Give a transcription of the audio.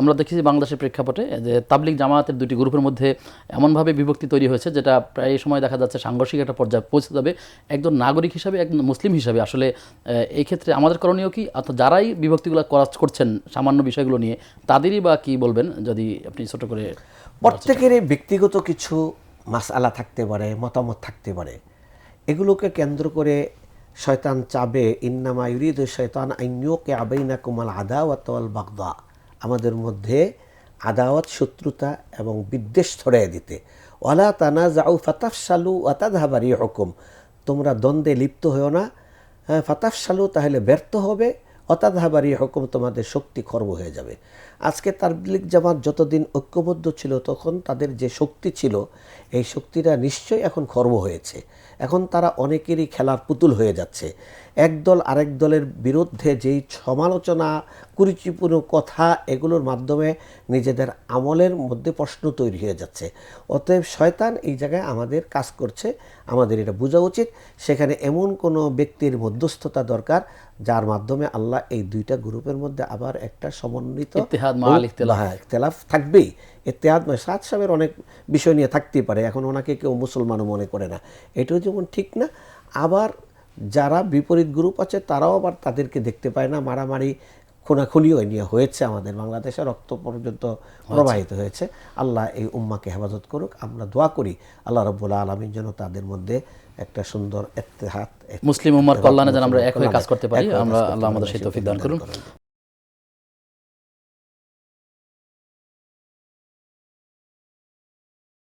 আমরা দেখেছি বাংলাদেশের প্রেক্ষাপটে যে তাবলিক জামায়াতের দুটি গ্রুপের মধ্যে এমনভাবে বিভক্তি তৈরি হয়েছে, যেটা প্রায় সময় দেখা যাচ্ছে সাংঘর্ষিক একটা পর্যায়ে পৌঁছে যাবে। একজন নাগরিক হিসাবে, একজন মুসলিম হিসাবে আসলে এই ক্ষেত্রে আমাদের করণীয় কি? অর্থাৎ যারাই বিভক্তিগুলো করা করছেন সামান্য বিষয়গুলো নিয়ে, তাদেরই বা কি বলবেন? যদি আপনি ছোট করে প্রত্যেকেরই ব্যক্তিগত কিছু মাসআলা থাকতে পারে, মতামত থাকতে পারে। এগুলোকে কেন্দ্র করে শয়তান চাবে, ইন্নামা ইউরিদ শয়তান আইনকে আবেইনা কুমাল আদাওয়াত ওয়াল বাগদা। আমাদের মধ্যে আদাওয়াত, শত্রুতা এবং বিদ্বেষ ছড়াই দিতে। ওয়ালা তানা যাও ফাতাফসালু ওয়াতাদহাবারি হুকুম তোমরা দ্বন্দ্বে লিপ্ত হয়েও না। হ্যাঁ ফাতাফসালু তাহলে ব্যর্থ হবে। অতাধাবারি হুকুম তোমাদের শক্তি খর্ব হয়ে যাবে। আজকে তাবলিক জামাত যতদিন ঐক্যবদ্ধ ছিল, তখন তাদের যে শক্তি ছিল, এই শক্তিটা নিশ্চয়ই এখন খর্ব হয়েছে। এখন তারা অনেকেরই খেলার পুতুল হয়ে যাচ্ছে। একদল আরেক দলের বিরুদ্ধে যেই সমালোচনা কুরুচিপূর্ণ কথা এগুলোর মাধ্যমে নিজেদের আমলের মধ্যে প্রশ্ন তৈরি হয়ে যাচ্ছে। অতএব শয়তান এই জায়গায় আমাদের কাজ করছে আমাদের এটা বোঝা উচিত। সেখানে এমন কোনো ব্যক্তির মধ্যস্থতা দরকার যার মাধ্যমে আল্লাহ এই দুইটা গ্রুপের মধ্যে আবার একটা সমন্বিত ইখতিলাফ। হ্যাঁ থাকবেই। নয় সাদ সাহেবের অনেক বিষয় নিয়ে থাকতেই পারে। এখন ওনাকে কেউ মুসলমানও মনে করে না। এটাও যেমন ঠিক না আবার যারা বিপরীত গ্রুপ আছে তারাও আবার তাদেরকে দেখতে পায় না মারামারি খুনাখুনিও নিয়ে হয়েছে আমাদের বাংলাদেশে রক্ত পর্যন্ত প্রবাহিত হয়েছে। আল্লাহ এই উম্মাকে হেফাজত করুক আমরা দোয়া করি আল্লাহ রব্বুল আলমীর জন্য তাদের মধ্যে একটা সুন্দর এত্তেহাত মুসলিম উম্মার কল্যাণে যেন আমরা এক হয়ে কাজ করতে পারি আমরা আল্লাহ আমাদের সেই তৌফিক দান করুন।